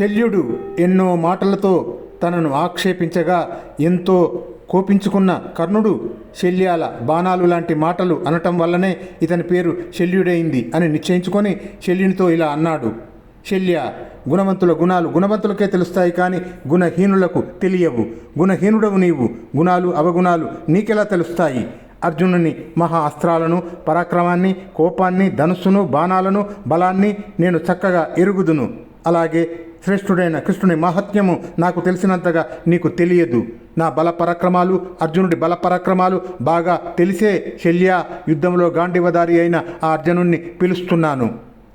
శల్యుడు ఎన్నో మాటలతో తనను ఆక్షేపించగా ఎంతో కోపించుకున్న కర్ణుడు శల్యాల బాణాలు లాంటి మాటలు అనటం వల్లనే ఇతని పేరు శల్యుడైంది అని నిశ్చయించుకొని శల్యునితో ఇలా అన్నాడు. శల్య గుణవంతుల గుణాలు గుణవంతులకే తెలుస్తాయి కానీ గుణహీనులకు తెలియవు. గుణహీనుడవు నీవు. గుణాలు అవగుణాలు నీకెలా తెలుస్తాయి? అర్జునుని మహా అస్త్రాలను పరాక్రమాన్ని కోపాన్ని ధనుస్సును బాణాలను బలాన్ని నేను చక్కగా ఎరుగుదును. అలాగే శ్రేష్ఠుడైన కృష్ణుని మహత్యము నాకు తెలిసినంతగా నీకు తెలియదు. నా బలపరాక్రమాలు అర్జునుడి బలపరాక్రమాలు బాగా తెలిసే శల్య యుద్ధంలో గాంధీవదారి అయిన ఆ అర్జునుణ్ణి పిలుస్తున్నాను.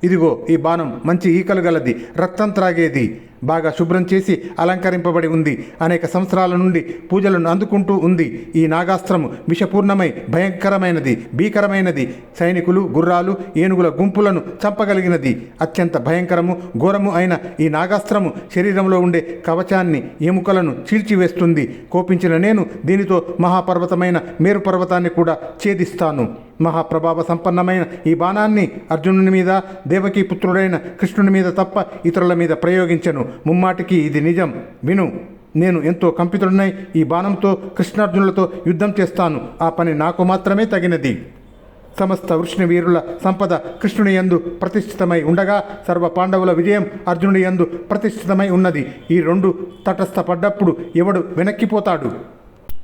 ఇదిగో ఈ బాణం మంచి ఈకలు గలది రక్తం త్రాగేది. బాగా శుభ్రం చేసి అలంకరింపబడి ఉంది. అనేక సంవత్సరాల నుండి పూజలను అందుకుంటూ ఉంది. ఈ నాగాస్త్రము విషపూర్ణమై భయంకరమైనది భీకరమైనది. సైనికులు గుర్రాలు ఏనుగుల గుంపులను చంపగలిగినది. అత్యంత భయంకరము ఘోరము అయిన ఈ నాగాస్త్రము శరీరంలో ఉండే కవచాన్ని ఎముకలను చీల్చివేస్తుంది. కోపించిన నేను దీనితో మహాపర్వతమైన మేరు పర్వతాన్ని కూడా ఛేదిస్తాను. మహాప్రభావ సంపన్నమైన ఈ బాణాన్ని అర్జునుని మీద దేవకీ పుత్రుడైన కృష్ణుని మీద తప్ప ఇతరుల మీద ప్రయోగించను. ముమ్మాటికి ఇది నిజం. విను నేను ఎంతో కంపితుడినై ఈ బాణంతో కృష్ణార్జునులతో యుద్ధం చేస్తాను. ఆ పని నాకు మాత్రమే తగినది. సమస్త వృష్ణి వీరుల సంపద కృష్ణుని యందు ప్రతిష్ఠితమై ఉండగా సర్వ పాండవుల విజయం అర్జునుడి యందు ప్రతిష్ఠితమై ఉన్నది. ఈ రెండు తటస్థపడ్డప్పుడు ఎవడు వెనక్కిపోతాడు?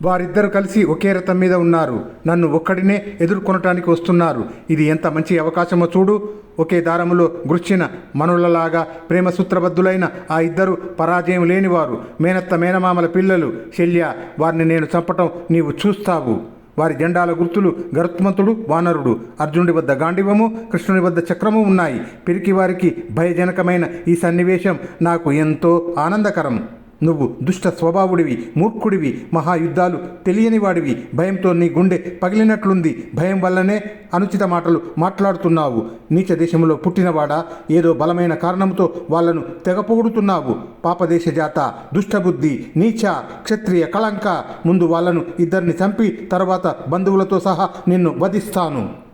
వారిద్దరు కలిసి ఒకే రథం మీద ఉన్నారు. నన్ను ఒక్కడినే ఎదుర్కొనటానికి వస్తున్నారు. ఇది ఎంత మంచి అవకాశమో చూడు. ఒకే దారములో గృచ్చిన మనులలాగా ప్రేమ సూత్రబద్ధులైన ఆ ఇద్దరు పరాజయం లేనివారు. మేనత్త మేనమామల పిల్లలు. శల్య వారిని నేను చంపటం నీవు చూస్తావు. వారి జెండాల గుర్తులు గరుత్మంతుడు వానరుడు. అర్జునుడి వద్ద గాండివము కృష్ణుని వద్ద చక్రము ఉన్నాయి. పిరికి వారికి భయజనకమైన ఈ సన్నివేశం నాకు ఎంతో ఆనందకరం. నువ్వు దుష్ట స్వభావుడివి మూర్ఖుడివి మహాయుద్ధాలు తెలియనివాడివి. భయంతో నీ గుండె పగిలినట్లుంది. భయం వల్లనే అనుచిత మాటలు మాట్లాడుతున్నావు. నీచ దేశంలో పుట్టినవాడా? ఏదో బలమైన కారణంతో వాళ్ళను తెగపొగుడుతున్నావు. పాపదేశ జాత దుష్టబుద్ధి నీచ క్షత్రియ కళంక. ముందు వాళ్ళను ఇద్దరిని చంపి తర్వాత బంధువులతో సహా నిన్ను వధిస్తాను.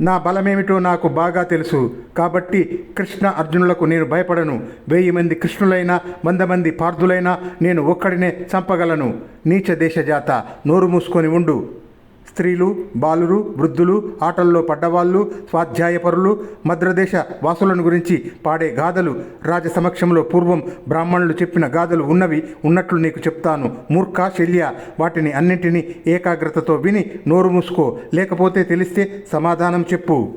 నా బలమేమిటో నాకు బాగా తెలుసు. కాబట్టి కృష్ణ అర్జునులకు నేను భయపడను. వెయ్యి మంది కృష్ణులైనా వంద మంది పార్థులైనా నేను ఒక్కడినే చంపగలను. నీచ దేశజాత నోరు మూసుకొని ఉండు. స్త్రీలు బాలురు వృద్ధులు ఆటల్లో పడ్డవాళ్ళు స్వాధ్యాయపరులు మద్రదేశ వాసులను గురించి పాడే గాథలు రాజ సమక్షంలో పూర్వం బ్రాహ్మణులు చెప్పిన గాథలు ఉన్నవి ఉన్నట్లు నీకు చెప్తాను. మూర్ఖ శల్య వాటిని అన్నింటినీ ఏకాగ్రతతో విని నోరు మూసుకో. లేకపోతే తెలిస్తే సమాధానం చెప్పు.